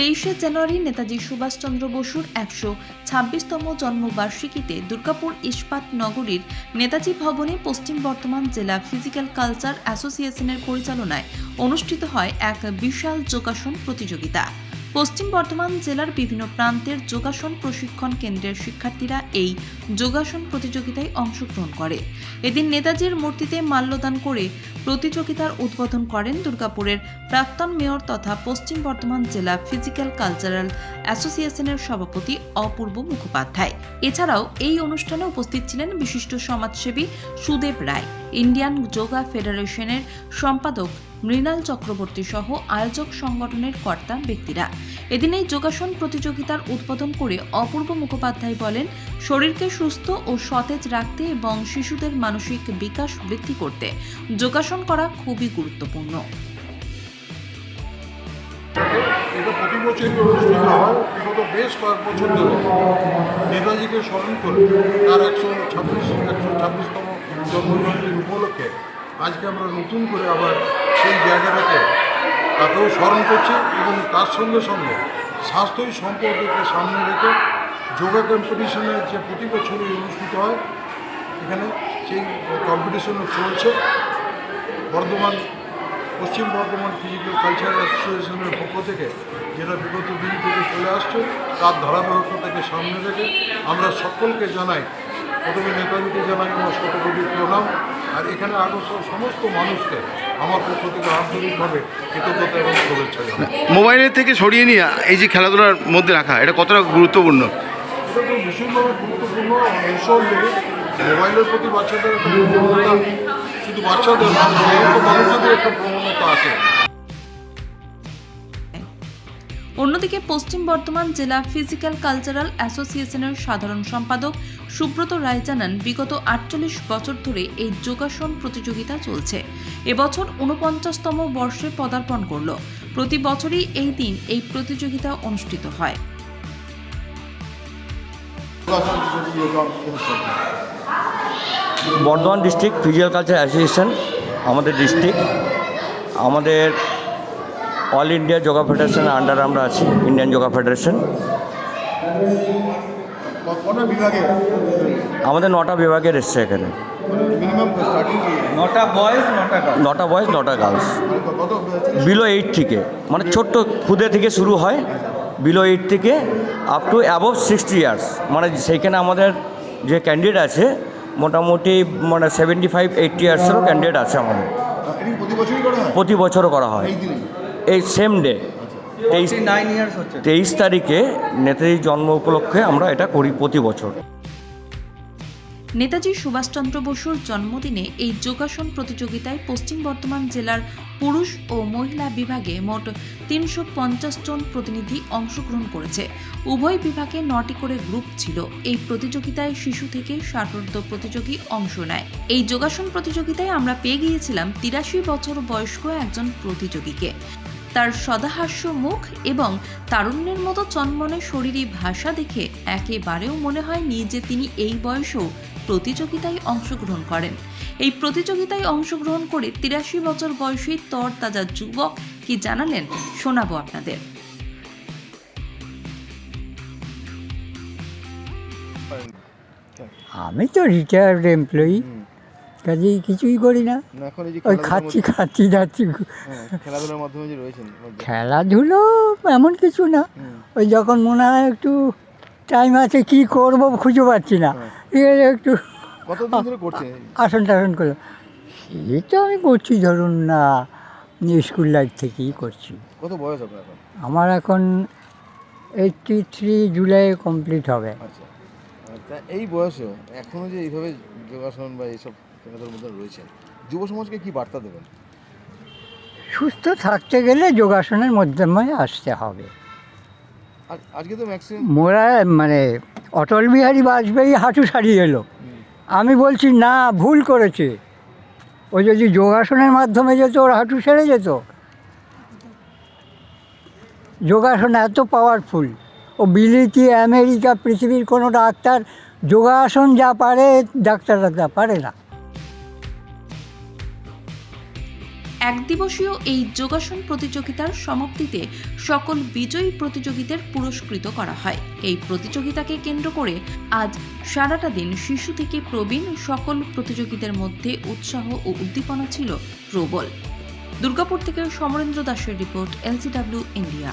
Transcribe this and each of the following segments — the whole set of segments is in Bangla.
তেইশে জানুয়ারি নেতাজি সুভাষচন্দ্র বসুর একশো ছাব্বিশতম জন্মবার্ষিকীতে দুর্গাপুর ইস্পাত নগরীর নেতাজি ভবনে পশ্চিম বর্ধমান জেলা ফিজিক্যাল কালচার অ্যাসোসিয়েশনের পরিচালনায় অনুষ্ঠিত হয় এক বিশাল যোগাসন প্রতিযোগিতা। পশ্চিম বর্ধমান জেলার বিভিন্ন প্রান্তের যোগাসন প্রশিক্ষণ কেন্দ্রের শিক্ষার্থীরা এই যোগাসন প্রতিযোগিতায় অংশগ্রহণ করে। এদিন নেতাজির মূর্তিতে মাল্যদান করে প্রতিযোগিতার উদ্বোধন করেন দুর্গাপুরের প্রাক্তন মেয়র তথা পশ্চিম বর্ধমান জেলা ফিজিক্যাল কালচারাল অ্যাসোসিয়েশনের সভাপতি অপূর্ব মুখোপাধ্যায়। এছাড়াও এই অনুষ্ঠানে উপস্থিত ছিলেন বিশিষ্ট সমাজসেবী সুদেব রায়, ইন্ডিয়ান যোগা ফেডারেশনের সম্পাদক মৃণাল চক্রবর্তী সহ আয়োজক সংগঠনের কর্তা ব্যক্তিরা। এদিন এই যোগাসন প্রতিযোগিতার উদ্বোধন করে অপূর্ব মুখোপাধ্যায় বলেন, শরীরকে সুস্থ ও সতেজ রাখতে এবং শিশুদের মানসিক বিকাশ বৃদ্ধি করতে যোগাসন করা খুবই গুরুত্বপূর্ণ। বেশ কয়েক বছর ধরে। নেতাজিকে স্মরণ করে তার একশো ছাব্বিশ, একশো ছাব্বিশতম জন্মজয়ন্তীর উপলক্ষে আজকে আমরা নতুন করে আবার সেই জায়গাটাকে তাকেও স্মরণ করছি এবং তার সঙ্গে সঙ্গে স্বাস্থ্যই সম্পর্ককে সামনে রেখে যোগা কম্পিটিশনের যে প্রতি বছরই অনুষ্ঠিত হয়, এখানে সেই কম্পিটিশনও চলছে। বর্ধমান, পশ্চিম বর্ধমান ফিজিক্যাল কালচার অ্যাসোসিয়েশনের পক্ষ থেকে যেটা বিগত দিন থেকে চলে আসছে, তার ধারাবাহিকতাকে সামনে রেখে আমরা সকলকে জানাই, প্রথমে নেতাজিকে জানাই আমার শতকোটি প্রণাম। আর এখানে আগত সমস্ত মানুষকে আমার পক্ষ থেকে আন্তরিকভাবে কৃতজ্ঞতা এবং শুভেচ্ছা জানাই। মোবাইলের থেকে সরিয়ে নিয়ে এই যে খেলাধুলার মধ্যে রাখা এটা কতটা গুরুত্বপূর্ণ? এটা তো ভীষণভাবে গুরুত্বপূর্ণ ভীষণে মোবাইলের প্রতি বাচ্চাদের একটা প্রবণতা শুধু বাচ্চাদের না, সমস্ত মানুষদের একটা প্রবণতা আছে। অন্যদিকে পশ্চিম বর্ধমান জেলা ফিজিক্যাল কালচারাল অ্যাসোসিয়েশনের সাধারণ সম্পাদক সুব্রত রায় জানান, বিগত আটচল্লিশ বছর ধরে এই যোগাসন প্রতিযোগিতা চলছে। এবছর উনপঞ্চাশতম বর্ষে পদার্পণ করল। প্রতি বছরই এই দিন এই প্রতিযোগিতা অনুষ্ঠিত হয়। Bardhaman district physical culture association আমাদের ডিস্ট্রিক্ট, আমাদের অল ইন্ডিয়া যোগা ফেডারেশনের আন্ডার আমরা আছি ইন্ডিয়ান যোগা ফেডারেশন। আমাদের নটা বিভাগের এসছে এখানে। নটা বয়েজ নটা বয়েজ নটা গার্লস বিলো এইট থেকে মানে ছোট্ট খুদে থেকে শুরু হয় বিলো এইট থেকে up to above sixty years মানে সেইখানে আমাদের যে ক্যান্ডিডেট আছে মোটামুটি মানে সেভেন্টি ফাইভ এইটটি ইয়ার্সেরও ক্যান্ডিডেট আছে আমাদের। প্রতি বছরই করা হয়? এই সেম ডে তেইশ তেইশ তারিখে নেতাজির জন্ম উপলক্ষে আমরা এটা করি প্রতি বছর। নেতাজি সুভাষচন্দ্র বসুর জন্মদিনে এই যোগাসন প্রতিযোগিতায় পশ্চিম বর্ধমান জেলার পুরুষ ও মহিলা বিভাগে মোট তিনশো পঞ্চাশ জন প্রতিনিধি অংশগ্রহণ করেছে। উভয় বিভাগে নটি করে গ্রুপ ছিল। এই প্রতিযোগিতায় শিশু থেকে ষাটোর্ধ প্রতিযোগী অংশ নেয়। এই যোগাসন প্রতিযোগিতায় আমরা পেয়ে গিয়েছিলাম তিরাশি বছর বয়স্ক একজন প্রতিযোগীকে। তার সদাহাস্য মুখ এবং তারুণ্যের মতো চন্মনে শরীরী ভাষা দেখে একেবারেও মনে হয়নি যে তিনি এই বয়সেও প্রতিযোগিতায় অংশগ্রহণ করেন। এই প্রতিযোগিতায় অংশগ্রহণ করে তিরাশি বছর বয়সী তরতাজা যুবক কি জানালেন শোনাবো আপনাদের। আমি তো রিটায়ার্ড এমপ্লয়ি কাজেই কিছুই করি না। ওই খাচ্ছি খাচ্ছি যাচ্ছি হ্যাঁ, খেলাধুলার মাধ্যমে যে রয়েছেন খেলাধুলো এমন কিছু না। ওই যখন মনে হয় একটু টাইম আছে কি করব খুঁজে পাচ্ছি না। আছে একটু আসন টাসন করলাম। সে তো আমি করছি ধরুন না স্কুল লাইফ থেকেই করছি। কত বয়স আপনার আমার এখন এইটটি থ্রি জুলাই কমপ্লিট হবে। আচ্ছা। এই বয়সেও এখনও যে এইভাবে যোগাসন বা এইসব খেলাধুলার মধ্যে রয়েছেন। যুব সমাজকে কি বার্তা দেবেন? সুস্থ থাকতে গেলে যোগাসনের মাধ্যমে আসতে হবে। আজকে তো ম্যাক্সিমাম মোরা মানে অটল বিহারী বাজপেয়ী হাঁটু সারিয়ে এলো। আমি বলছি না ভুল করেছে। ও যদি যোগাসনের মাধ্যমে যেত ওর হাঁটু সেরে যেত। যোগাসন এত পাওয়ারফুল ও বিলিতি আমেরিকা পৃথিবীর কোনো ডাক্তার যোগাসন যা পারে ডাক্তাররা তা পারে না। এক দিবসীয় এই যোগাসন প্রতিযোগিতার সমাপ্তিতে সকল বিজয়ী প্রতিযোগীদের পুরস্কৃত করা হয়। এই প্রতিযোগিতাকে কেন্দ্র করে আজ সারাটা দিন শিশু থেকে প্রবীণ সকল প্রতিযোগীদের মধ্যে উৎসাহ ও উদ্দীপনা ছিল প্রবল। দুর্গাপুর থেকে সমরেন্দ্র দাসের report, LCW, India.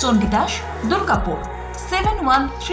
Chandidas Durgapur seven one three